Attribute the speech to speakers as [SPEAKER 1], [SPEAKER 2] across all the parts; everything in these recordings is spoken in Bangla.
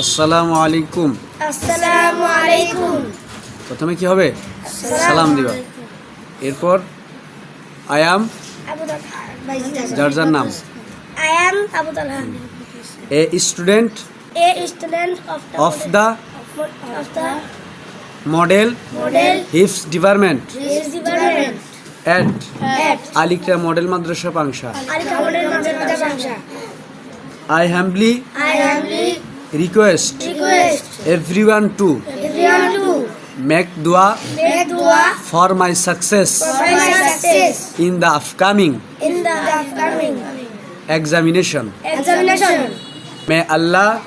[SPEAKER 1] আসসালামু আলাইকুম
[SPEAKER 2] আসসালামু আলাইকুম
[SPEAKER 1] প্রথমে কি হবে সালাম দিবা এরপর আয়াম যার যার নাম
[SPEAKER 2] Abu
[SPEAKER 1] a student
[SPEAKER 2] a student of
[SPEAKER 1] the
[SPEAKER 2] of the
[SPEAKER 1] Model
[SPEAKER 2] Model
[SPEAKER 1] হিপস department
[SPEAKER 2] হিপস department
[SPEAKER 1] আলিকরা Model Madrasa Pangsha
[SPEAKER 2] Model Madrasa Pangsha
[SPEAKER 1] I
[SPEAKER 2] I
[SPEAKER 1] humbly Request everyone
[SPEAKER 2] to make dua
[SPEAKER 1] for my success
[SPEAKER 2] in the upcoming
[SPEAKER 1] examination. May Allah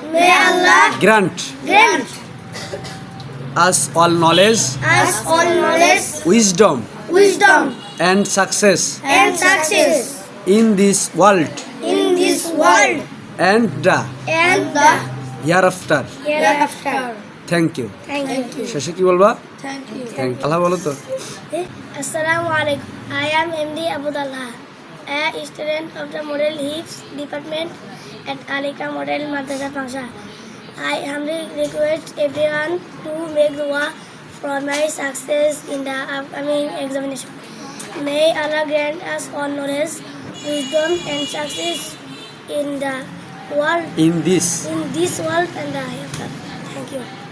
[SPEAKER 1] grant us all knowledge, wisdom and success in this world and the year after
[SPEAKER 2] thank you
[SPEAKER 1] শেষে কি বলবা থ্যাংক ইউ আল্লাহ বলো তো
[SPEAKER 2] আসসালামু আলাইকুম I am MD Abdullah a student of the Model Heaps department at Alika Model Madrasa Pangsha. I humbly request everyone to make dua for my success in the upcoming examination. May Allah grant us all knowledge, wisdom and success in the world
[SPEAKER 1] in this
[SPEAKER 2] in this world and the hereafter. Thank you.